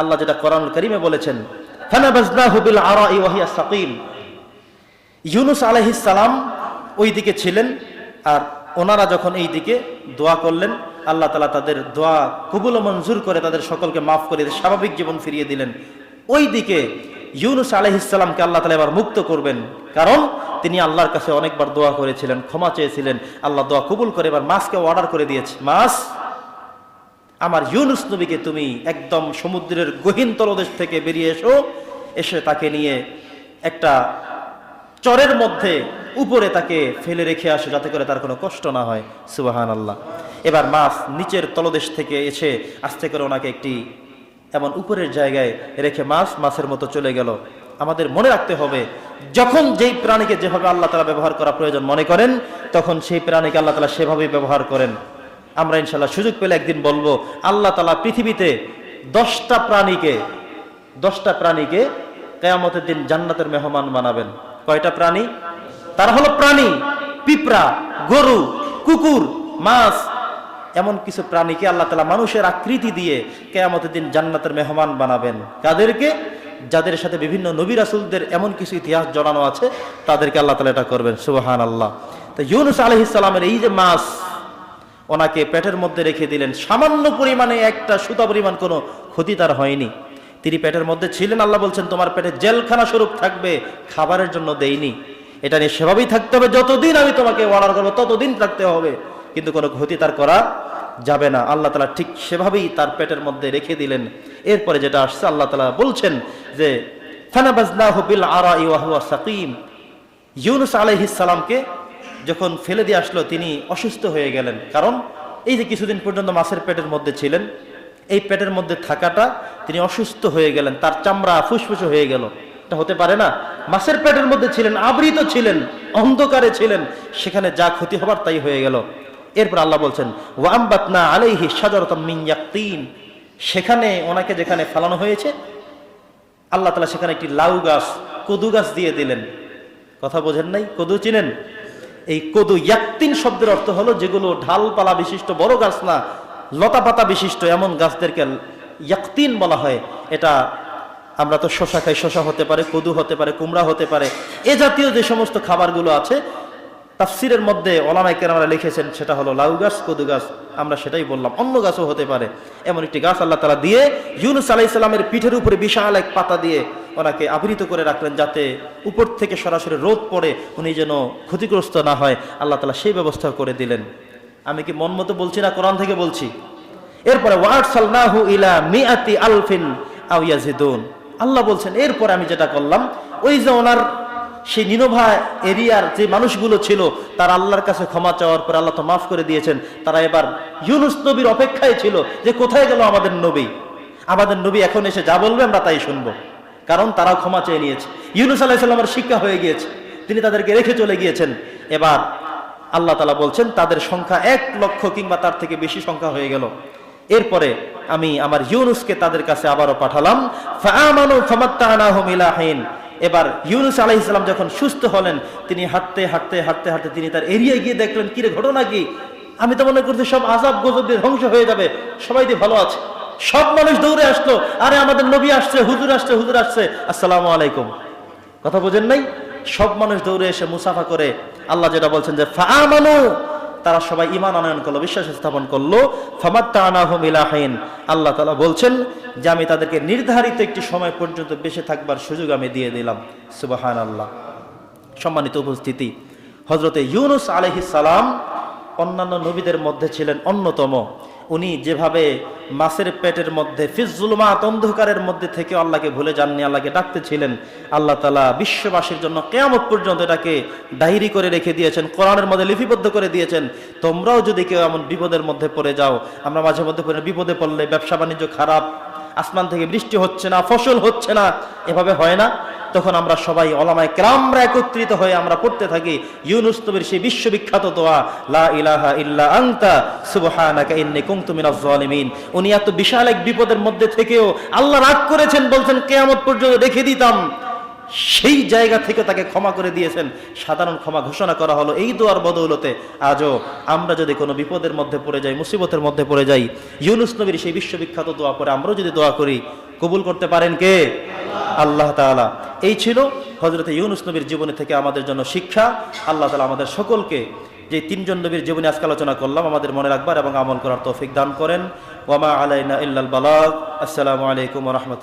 আল্লাহ যেটা কোরআনুল করিমে বলেছেন ইউনুস আলাইহিস সালাম ওই দিকে ছিলেন আর ওনারা যখন এই দিকে দোয়া করলেন, আল্লাহ তালা তাদের দোয়া কবুল মঞ্জুর করে তাদের সকলকে মাফ করে স্বাভাবিক জীবন ফিরিয়ে দিলেন। ওই দিকে ইউনুস আলাইহিসাল্লামকে আল্লাহ তালা এবার মুক্ত করবেন, কারণ তিনি আল্লাহর কাছে অনেকবার দোয়া করেছিলেন, ক্ষমা চেয়েছিলেন। আল্লাহ দোয়া কবুল করে এবার মাছকে অর্ডার করে দিয়েছে। মাছ আমার ইউনুস নবীকে তুমি একদম সমুদ্রের গহীন তলদেশ থেকে বেরিয়ে এসো, এসে তাকে নিয়ে একটা চরের মধ্যে উপরে তাকে ফেলে রেখে আসো, যাতে করে তার কোনো কষ্ট না হয়। সুবাহান আল্লাহ এবার মাছ নিচের তলদেশ থেকে এসে আস্তে করে ওনাকে একটি এমন উপরের জায়গায় রেখে মাছ মাছের মতো চলে গেল। আমাদের মনে রাখতে হবে, যখন যেই প্রাণীকে যেভাবে আল্লাহ তালা ব্যবহার করা প্রয়োজন মনে করেন, তখন সেই প্রাণীকে আল্লাহ তালা সেভাবেই ব্যবহার করেন। আমরা ইনশাল্লাহ সুযোগ পেলে একদিন বলব, আল্লাহ তালা পৃথিবীতে দশটা প্রাণীকে দশটা প্রাণীকে কেয়ামতের দিন জান্নাতের মেহমান বানাবেন। কয়টা প্রাণী? তারা হলো প্রাণী, পিঁপড়া, গরু, কুকুর, মাছ, এমন কিছু প্রাণীকে আল্লাহ তালা মানুষের আকৃতি দিয়ে কেয়ামতের দিন জান্নাতের মেহমান বানাবেন। কাদেরকে? যাদের সাথে বিভিন্ন নবী রাসুলদের এমন কিছু ইতিহাস জড়ানো আছে, তাদেরকে আল্লাহ তালা এটা করবেন সুবাহান আল্লাহ তো ইউনুস আলহিসাল্লামের এই যে মাছ ওনাকে পেটের মধ্যে রেখে দিলেন। সামান্য পরিমাণে একটা সুতা পরিমাণ কোনো ক্ষতি তার হয়নি। তিনি পেটের মধ্যে ছিলেন, আল্লাহ বলছেন, তোমার পেটে জেলখানা স্বরূপ থাকবে, খাবারের জন্য দেইনি। এটা নিয়ে সেভাবেই থাকতে হবে, যতদিন আমি তোমাকে অর্ডার করব, ততদিন থাকতে হবে। কিন্তু কোনো ক্ষতি তার করা যাবে না। আল্লাহ তালা ঠিক সেভাবেই তার পেটের মধ্যে রেখে দিলেন। এরপরে যেটা আসছে, আল্লাহ তালা বলছেন যে, ফানাবাজনাহু বিল সাকিম। ইউনুস আলাইহিস সালামকে যখন ফেলে দিয়ে আসলো, তিনি অসুস্থ হয়ে গেলেন। কারণ এই যে কিছুদিন পর্যন্ত মাছের পেটের মধ্যে ছিলেন, এই পেটের মধ্যে থাকাটা তিনি অসুস্থ হয়ে গেলেন, তার চামড়া ফুসফুসে হয়ে গেল। এটা হতে পারে না? মাছের পেটের মধ্যে ছিলেন, আবৃত ছিলেন, অন্ধকারে ছিলেন, সেখানে যা ক্ষতি হবার তাই হয়ে গেল। এরপর আল্লাহ বলছেন ওয়াম্বাতনা আলাইহি সাজারতাম মিন ইয়াকতিন। সেখানে ওনাকে যেখানে ফেলানো হয়েছে, আল্লাহ তালা সেখানে একটি লাউ গাছ, কদু গাছ দিয়ে দিলেন। কথা বোঝেন নাই? কদু চিনেন? এই কদু ইয়াক্তিন শব্দের অর্থ হলো যেগুলো ঢালপালা বিশিষ্ট, বড় গাছ না লতা পাতা বিশিষ্ট, এমন গাছদেরকে ইয়াক্তিন বলা হয়। এটা আমরা তো শশা খাই, শশা হতে পারে, কদু হতে পারে, কুমড়া হতে পারে। এ জাতীয় যে সমস্ত খাবারগুলো আছে তাফসিরের মধ্যে ওলামাই কেরামরা লিখেছেন, সেটা হলো লাউ গাছ, কদু গাছ, আমরা সেটাই বললাম, অন্য গাছও হতে পারে। এমন একটি গাছ আল্লাহ তালা দিয়ে ইউনুস আলাহ ইসলামের পিঠের উপরে বিশাল এক পাতা দিয়ে ওনাকে আবৃত করে রাখলেন, যাতে উপর থেকে সরাসরি রোদ পড়ে উনি যেন ক্ষতিগ্রস্ত না হয়। আল্লাহ তালা সেই ব্যবস্থা করে দিলেন। আমি কি মন মতো বলছি না কোরআন থেকে বলছি? এরপরে ওয়ার্ড সালনাহু ইলা মিয়াতি আলফিন আউ ইয়াজিদুন। আল্লাহ বলছেন, এরপরে আমি যেটা করলাম, ওই যে ওনার সেই নিনোভা এরিয়ার যে মানুষগুলো ছিল, তার আল্লাহর কাছে ক্ষমা চাওয়ার পর আল্লাহ তো মাফ করে দিয়েছেন। তারা এবার ইউনুস নবীর অপেক্ষায় ছিল যে কোথায় গেল আমাদের নবী? আমাদের নবী এখন এসে যা বলবে আমরা তাই শুনব। কারণ তারাও ক্ষমা চেয়ে নিয়েছে। ইউনুস আলাহিসাল্লামের শিক্ষা হয়ে গিয়েছে। তিনি তাদেরকে রেখে চলে গিয়েছেন। এবার আল্লাহ তালা বলছেন, তাদের সংখ্যা এক লক্ষ কিংবা তার থেকে বেশি সংখ্যা হয়ে গেল। এরপরে আমি আমার ইউনুসকে তাদের কাছে আবারও পাঠালাম। এবার ইউনুস আলাহ ইসলাম যখন সুস্থ হলেন, তিনি হাঁটতে হাঁটতে হাঁটতে হাঁটতে তিনি তার এরিয়ায় গিয়ে দেখলেন কিরে ঘটনা কি? আমি তো মনে করছি সব আজাব গজব দিয়ে ধ্বংস হয়ে যাবে। সবাই দিয়ে ভালো আছে। সব মানুষ দৌড়ে আসলো, আরে, আমাদের নবী আসছে, হুজুর আসছে হুজুর আসছে। আসসালামু আলাইকুম। কথা বোঝেন নাই? সব মানুষ দৌড়ে এসে মুসাফা করে, আল্লাহ যেটা বলছেন যে ফা ফাআমানু তারা সবাই ইমান আনয়ন করল, বিশ্বাস স্থাপন করল। ফামাত্তানাহুম আল্লাহ তালা বলছেন যে আমি তাদেরকে নির্ধারিত একটি সময় পর্যন্ত বেঁচে থাকবার সুযোগ আমি দিয়ে দিলাম। সুবাহান আল্লাহ সম্মানিত উপস্থিতি হজরতে ইউনুস আলহিস সালাম অন্যান্য নবীদের মধ্যে ছিলেন অন্যতম। উনি যেভাবে মাছের পেটের মধ্যে ফিজুলমাত অন্ধকারের মধ্যে থেকে আল্লাহকে ভুলে যাননি, আল্লাহকে ডাকতেছিলেন, আল্লাহ তালা বিশ্ববাসীর জন্য কেয়ামত পর্যন্ত এটাকে ডায়েরি করে রেখে দিয়েছেন, কোরআনের মধ্যে লিপিবদ্ধ করে দিয়েছেন। তোমরাও যদি কেউ এমন বিপদের মধ্যে পড়ে যাও, আমরা মাঝে মধ্যে পড়ে বিপদে পড়লে ব্যবসা বাণিজ্য খারাপ, আসমান থেকে বৃষ্টি হচ্ছে না, ফসল হচ্ছে না, এভাবে হয় না। তখন আমরা সবাই অলামায় ক্রামরা একত্রিত হয়ে আমরা পড়তে থাকি ইউনুস নবীর সেই বিশ্ববিখ্যাত দোয়া, লা ইলাহা ইল্লা আনতা, সুবহানাকা ইন্নী কুনতু মিনাজ জালিমিন। উনি এত বিশাল এক বিপদের মধ্যে থেকেও আল্লাহ রাগ করেছেন, বলছেন, কিয়ামত পর্যন্ত রেখে দিতাম। সেই জায়গা থেকে তাকে ক্ষমা করে দিয়েছেন। সাধারণ ক্ষমা ঘোষণা করা হলো এই দোয়ার বদৌলতে, আজও আমরা যদি কোনো বিপদের মধ্যে পড়ে যাই, মুসিবতের মধ্যে পড়ে যাই, ইউনুস নবীর সেই বিশ্ববিখ্যাত দোয়া পরে আমরাও যদি দোয়া করি, কবুল করতে পারেন কে? আল্লাহ তালা এই ছিল হজরত ইউনুস নবীর জীবনী থেকে আমাদের জন্য শিক্ষা। আল্লাহ তালা আমাদের সকলকে যে তিনজন নবীর জীবনে আজকে আলোচনা করলাম, আমাদের মনে রাখবার এবং আমল করার তৌফিক দান করেন। ওয়ামা আলাইনা ইল্লাল বালাক আসসালামু আলাইকুম রহমতুল্লাহ।